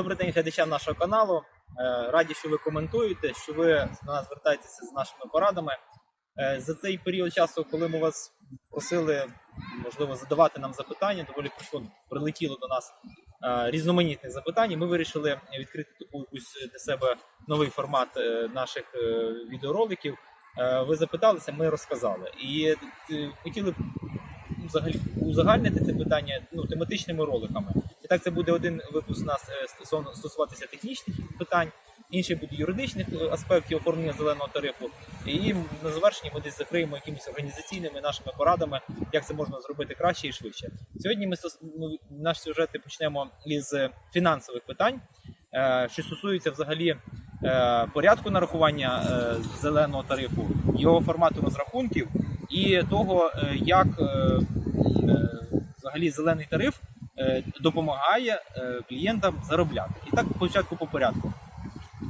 Добрий день глядачам нашого каналу. Е, Раді, що ви коментуєте, що ви до нас звертаєтеся з нашими порадами. Е, За цей період часу, коли ми вас просили, можливо, задавати нам запитання, доволі прийшло, прилетіло до нас е, різноманітних запитань. Ми вирішили відкрити таку якусь для себе новий формат наших відеороликів. Ви запиталися, ми розказали. І хотіли б взагалі узагальнити це питання ну, тематичними роликами. Так це буде один випуск у нас е, стосуватися технічних питань, інший буде юридичних е, аспектів оформлення зеленого тарифу. І на завершенні ми десь закриємо якимись організаційними нашими порадами, як це можна зробити краще і швидше. Сьогодні ми наш сюжет почнемо із фінансових питань, е, що стосується взагалі е, порядку нарахування е, зеленого тарифу, його формату розрахунків і того, е, як е, е, взагалі зелений тариф е, допомагає е, клієнтам заробляти. І так спочатку по порядку.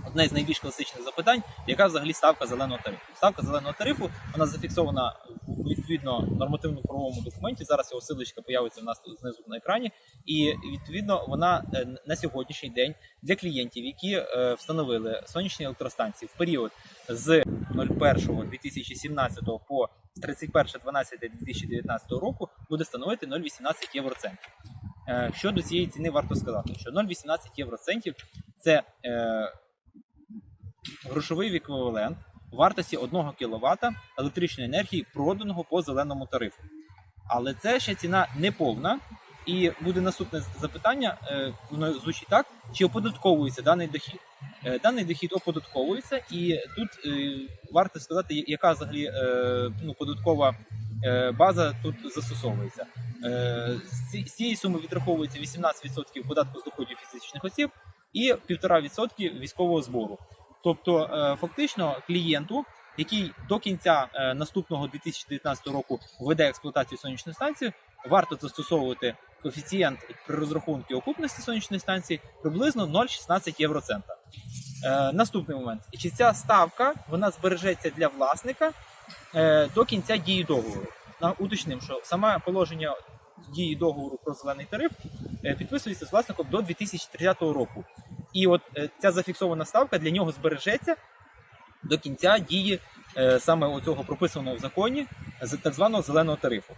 Одне з найбільш класичних запитань, яка взагалі ставка зеленого тарифу? Ставка зеленого тарифу вона зафіксована в відповідно нормативно-правовому документі. Зараз його силочка появиться у нас тут знизу на екрані, і відповідно вона е, на сьогоднішній день для клієнтів, які е, встановили сонячні електростанції в період з 01.2017 по 31.12.2019 року, буде становити 0,18 євроцентів. Е, Щодо цієї ціни варто сказати, що 0,18 євроцентів це е, грошовий еквівалент вартості 1 кВт електричної енергії, проданого по зеленому тарифу. Але це ще ціна не повна. І буде наступне запитання, е, воно звучить так: чи оподатковується даний дохід? Даний дохід оподатковується, і тут варто сказати, яка взагалі ну, податкова база тут застосовується. Е, З цієї суми відраховується 18% податку з доходів фізичних осіб і 1,5% військового збору. Тобто, е, фактично, клієнту, який до кінця е, наступного 2019 року веде експлуатацію сонячної станції, варто застосовувати коефіцієнт при розрахунку окупності сонячної станції приблизно 0,16 євроцента. Наступний момент: чи ця ставка вона збережеться для власника до кінця дії договору? Уточним, що саме положення дії договору про зелений тариф е, підписується з власником до 2030 року. І от е, ця зафіксована ставка для нього збережеться до кінця дії е, саме оцього прописаного в законі так званого зеленого тарифу.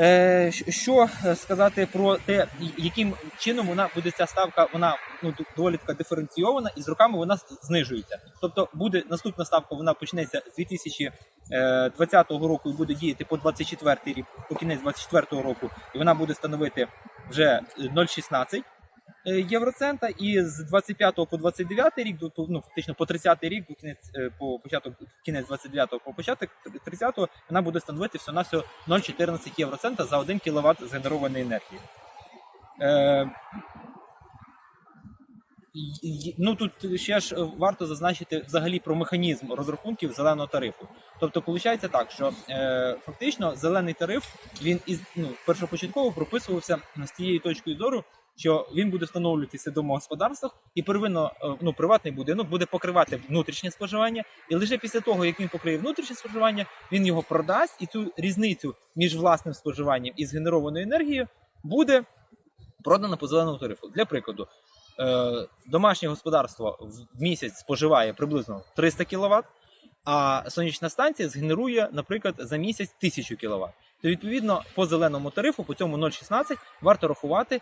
Е, Що е, сказати про те, яким чином вона буде ця ставка, вона ну доволі така диференційована, і з роками вона знижується. Тобто буде наступна ставка, вона почнеться з 2020 року і буде діяти по 24 рік, по кінець 24 року, і вона буде становити вже е, 0,16 е, євроцента, і з 25 по 29 рік, ну фактично по 30 рік, кінець е, по початок кінець 29 по початок 30 вона буде становити всього на 0,14 євроцента за 1 кВт згенерованої енергії. Е, Ну тут ще ж е, варто зазначити взагалі про механізм розрахунків зеленого тарифу. Тобто, виходить так, що е, фактично зелений тариф він із ну першопочатково прописувався з тією точкою зору, що він буде встановлюватися в домогосподарствах, і первинно е, ну, приватний будинок буде покривати внутрішнє споживання, і лише після того, як він покриє внутрішнє споживання, він його продасть, і цю різницю між власним споживанням і згенерованою енергією буде продано по зеленому тарифу. Для прикладу, е, домашнє господарство в місяць споживає приблизно 300 кВт, а сонячна станція згенерує, наприклад, за місяць 1000 кВт. То відповідно по зеленому тарифу, по цьому 0,16 варто рахувати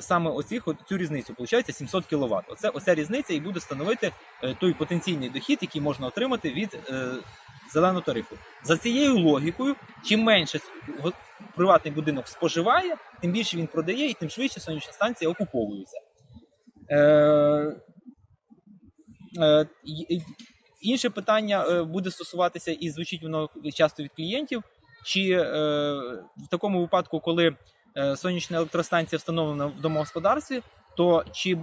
саме оцих, цю різницю. Получається 700 кВт. Оце оця різниця і буде становити е, той потенційний дохід, який можна отримати від е, зеленого тарифу. За цією логікою, чим менше приватний будинок споживає, тим більше він продає і тим швидше сонячна станція окуповується. Е, е, інше питання е, буде стосуватися, і звучить воно часто від клієнтів. Чи е, в такому випадку, коли е, сонячна електростанція встановлена в домогосподарстві, то чи е,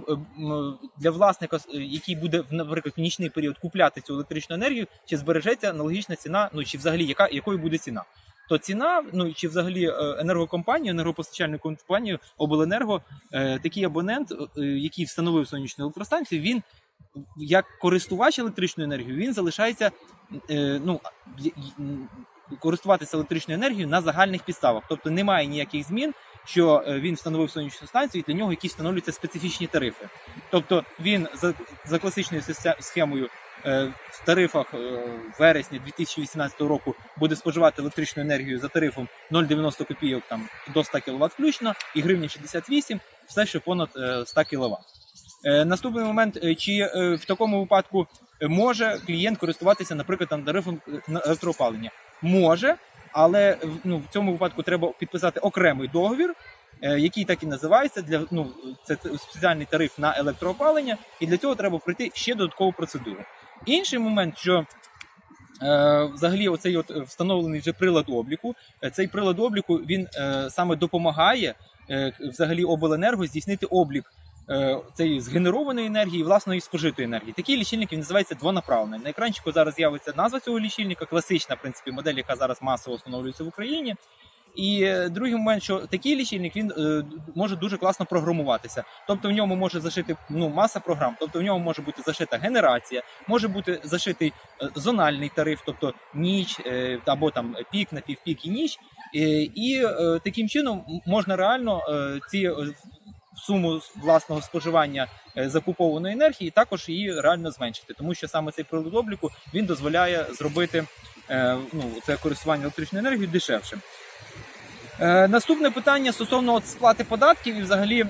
для власника, е, який буде наприклад, в нічний період купляти цю електричну енергію, чи збережеться аналогічна ціна, ну чи взагалі яка якою буде ціна? То ціна, ну чи взагалі е, енергокомпанію, енергопостачальну компанію Обленерго, е, такий абонент, е, який встановив сонячну електростанцію, він як користувач електричної енергії, він залишається е, ну, користуватися електричною енергією на загальних підставах. Тобто немає ніяких змін, що е, він встановив сонячну станцію, і для нього якісь встановлюються специфічні тарифи. Тобто він за, за класичною схемою е, в тарифах е, в вересні 2018 року буде споживати електричну енергію за тарифом 0,90 копійок там до 100 кВт включно, і гривня 68, все ще понад е, 100 кВт. Е, Наступний момент, е, чи е, в такому випадку може клієнт користуватися, наприклад, там тарифом е, електроопалення? Може, але ну, в цьому випадку треба підписати окремий договір, е, який так і називається. Для ну це спеціальний тариф на електроопалення, і для цього треба пройти ще додаткову процедуру. Інший момент, що е, взагалі оцей от встановлений вже прилад обліку. е, Цей прилад обліку він е, саме допомагає е, взагалі обленерго здійснити облік цієї згенерованої енергії власної спожитої енергії. Такий лічильник він називається двонаправлений. На екранчику зараз з'явиться назва цього лічильника, класична в принципі модель, яка зараз масово встановлюється в Україні. І е, другий момент, що такий лічильник він е, може дуже класно програмуватися. Тобто в ньому може зашити ну маса програм. Тобто в ньому може бути зашита генерація, може бути зашитий е, зональний тариф, тобто ніч е, або там пік, напівпік і ніч. Е, І е, таким чином можна реально е, ці е, суму власного споживання е, закупованої енергії також її реально зменшити, тому що саме цей прилад обліку він дозволяє зробити е, ну, це користування електричною енергією дешевшим. Е, Наступне питання стосовно от сплати податків і взагалі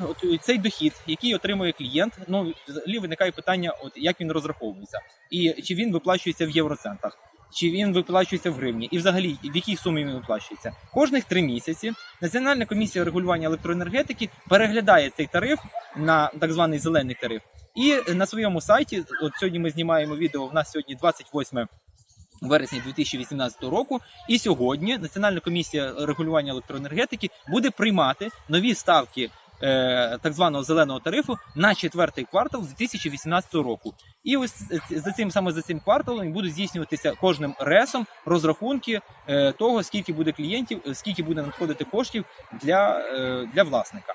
от цей дохід, який отримує клієнт. Ну взагалі виникає питання, от як він розраховується, і чи він виплачується в євроцентах, чи він виплачується в гривні, і взагалі в якій сумі він виплачується. Кожних три місяці Національна комісія регулювання електроенергетики переглядає цей тариф на так званий зелений тариф. І на своєму сайті, от сьогодні ми знімаємо відео. В нас сьогодні 28 вересня 2018 року. І сьогодні Національна комісія регулювання електроенергетики буде приймати нові ставки. Е, Так званого зеленого тарифу на четвертий квартал 2018 року, і ось за цим саме за цим кварталом будуть здійснюватися кожним ресом розрахунки е, того, скільки буде клієнтів, е, скільки буде надходити коштів для, е, для власника.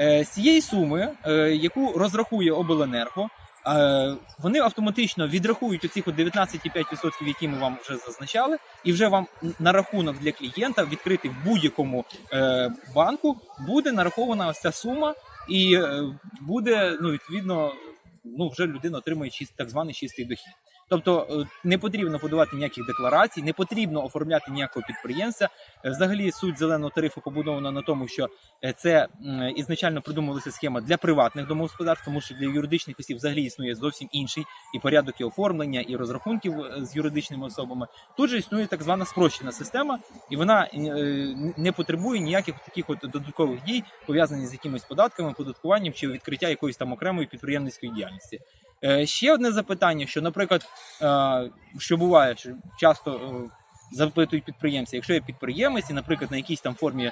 Е, З цієї суми, е, яку розрахує обленерго, е, вони автоматично відрахують оцих от 19,5%, які ми вам вже зазначали, і вже вам на рахунок для клієнта відкритий в будь-якому банку буде нарахована ось ця сума, і буде ну відповідно. Ну, вже людина отримує так званий чистий дохід. Тобто е, не потрібно подавати ніяких декларацій, не потрібно оформляти ніякого підприємця. Е, Взагалі суть зеленого тарифу побудована на тому, що е, це ізначально придумувалася схема для приватних домогосподарств, тому що для юридичних осіб взагалі існує зовсім інший і порядок і оформлення, і розрахунків з юридичними особами. Тут же існує так звана спрощена система, і вона не потребує ніяких таких от додаткових дій, пов'язаних з якимись податками, податкуванням чи відкриття якоїсь там окремої підприємницької діяльності. Е, Ще одне запитання, що, наприклад, е, що буває, що часто е, запитують підприємці, якщо я підприємець, і, наприклад, на якійсь там формі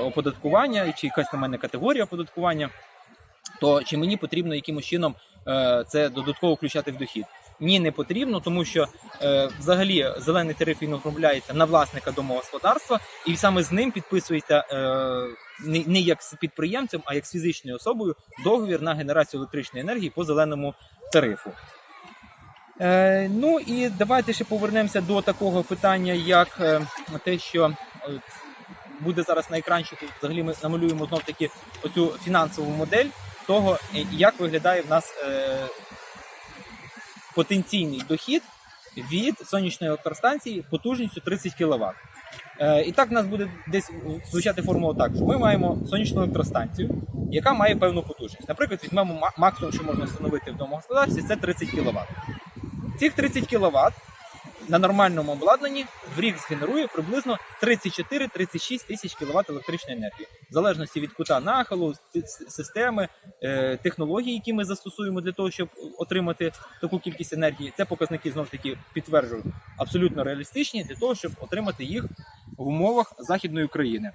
оподаткування, чи якась на мене категорія оподаткування, то чи мені потрібно якимось чином це додатково включати в дохід? Ні, не потрібно, тому що е, взагалі зелений тариф він оформляється на власника домогосподарства, і саме з ним підписується е, не, не як з підприємцем, а як з фізичною особою договір на генерацію електричної енергії по зеленому тарифу. Е, ну і давайте ще повернемося до такого питання, як е, те, що е, буде зараз на екранчику. Взагалі ми намалюємо знов таки оцю фінансову модель того, е, як виглядає в нас е, потенційний дохід від сонячної електростанції потужністю 30 кВт. Е, і так в нас буде десь звучати формула так, що ми маємо сонячну електростанцію, яка має певну потужність. Наприклад, візьмемо максимум, що можна встановити в домогосподарстві, це 30 кВт. Цих 30 кВт на нормальному обладнанні в рік згенерує приблизно 34-36 тисяч кВт електричної енергії, в залежності від кута нахилу, системи, е, технологій, які ми застосуємо для того, щоб отримати таку кількість енергії. Це показники знов таки підтверджую абсолютно реалістичні для того, щоб отримати їх в умовах західної України.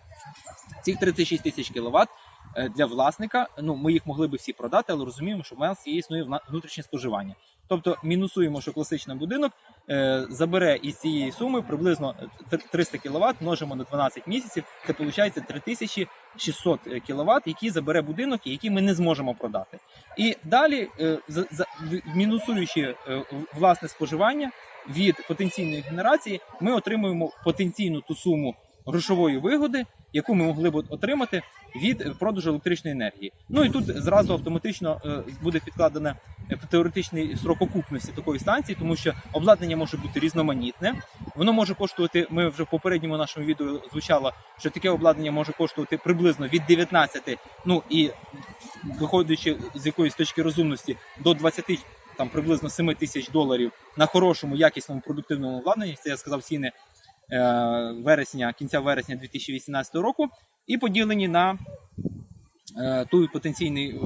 Цих 36 тисяч кВт для власника. Ну ми їх могли би всі продати, але розуміємо, що в нас існує внутрішнє споживання. Тобто мінусуємо, що класичний будинок е, забере із цієї суми приблизно т- 300 кВт, множимо на 12 місяців. Це виходить 3600 кВт, які забере будинок і які ми не зможемо продати. І далі, е, мінусуючи е, власне споживання, від потенційної генерації ми отримуємо потенційну ту суму грошової вигоди, яку ми могли б отримати від продажу електричної енергії. Ну і тут зразу автоматично е, буде підкладено е, теоретичний срок окупності такої станції, тому що обладнання може бути різноманітне. Воно може коштувати. Ми вже в попередньому нашому відео звучало, що таке обладнання може коштувати приблизно від 19, ну і виходячи з якоїсь точки розумності до 20 там приблизно 7 тисяч доларів на хорошому якісному продуктивному обладнанні. Це я сказав ціни вересня, кінця вересня 2018 року, і поділені на е, той потенційний е,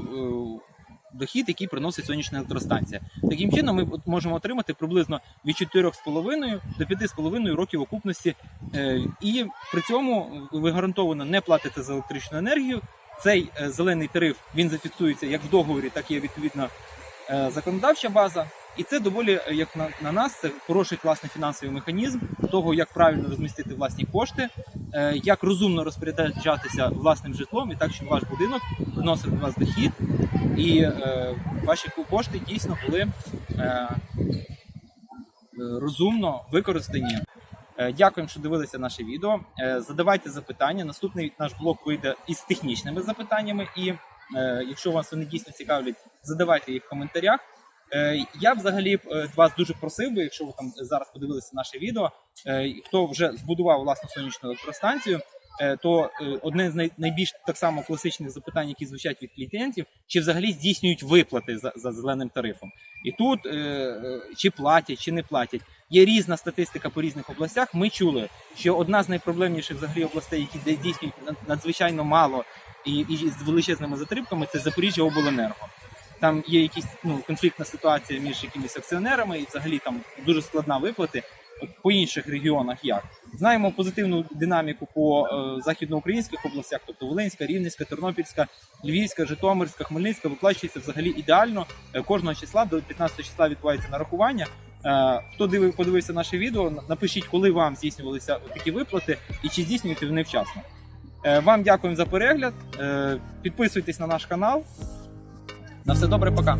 дохід, який приносить сонячна електростанція. Таким чином, ми можемо отримати приблизно від 4,5 до 5,5 років окупності, е, і при цьому ви гарантовано не платите за електричну енергію. Цей е, зелений тариф він зафіксується як в договорі, так і відповідно е, законодавча база. І це доволі, е, як на, на нас, це хороший класний фінансовий механізм того, як правильно розмістити власні кошти, е, як розумно розпоряджатися власним житлом, і так, щоб ваш будинок вносив до вас дохід, і е, ваші кошти дійсно були е, е, розумно використані. Е, Дякуємо, що дивилися наше відео. Е, Задавайте запитання. Наступний наш блок вийде із технічними запитаннями. І якщо вас вони дійсно цікавлять, задавайте їх в коментарях. Е, Я взагалі е, вас дуже просив би, якщо ви там зараз подивилися наше відео, е, хто вже збудував власну сонячну електростанцію, то одне з найбільш так само класичних запитань, які звучать від клієнтів, чи взагалі здійснюють виплати за, за зеленим тарифом. І тут чи платять, чи не платять. Є різна статистика по різних областях. Ми чули, що одна з найпроблемніших взагалі областей, які де здійснюють надзвичайно мало і, і з величезними затримками, це Запоріжжя обленерго. Там є якісь ну конфліктна ситуація між якимись акціонерами, і взагалі там дуже складна виплати. По інших регіонах як знаємо позитивну динаміку по е, західноукраїнських областях, тобто Волинська, Рівненська, Тернопільська, Львівська, Житомирська, Хмельницька виплачується взагалі ідеально. Е, кожного числа до 15 числа відбувається нарахування. Е, хто дивив, подивився наше відео, напишіть, коли вам здійснювалися такі виплати і чи здійснюєте вони вчасно. Е, вам дякуємо за перегляд. Підписуйтесь на наш канал. На все добре, пока.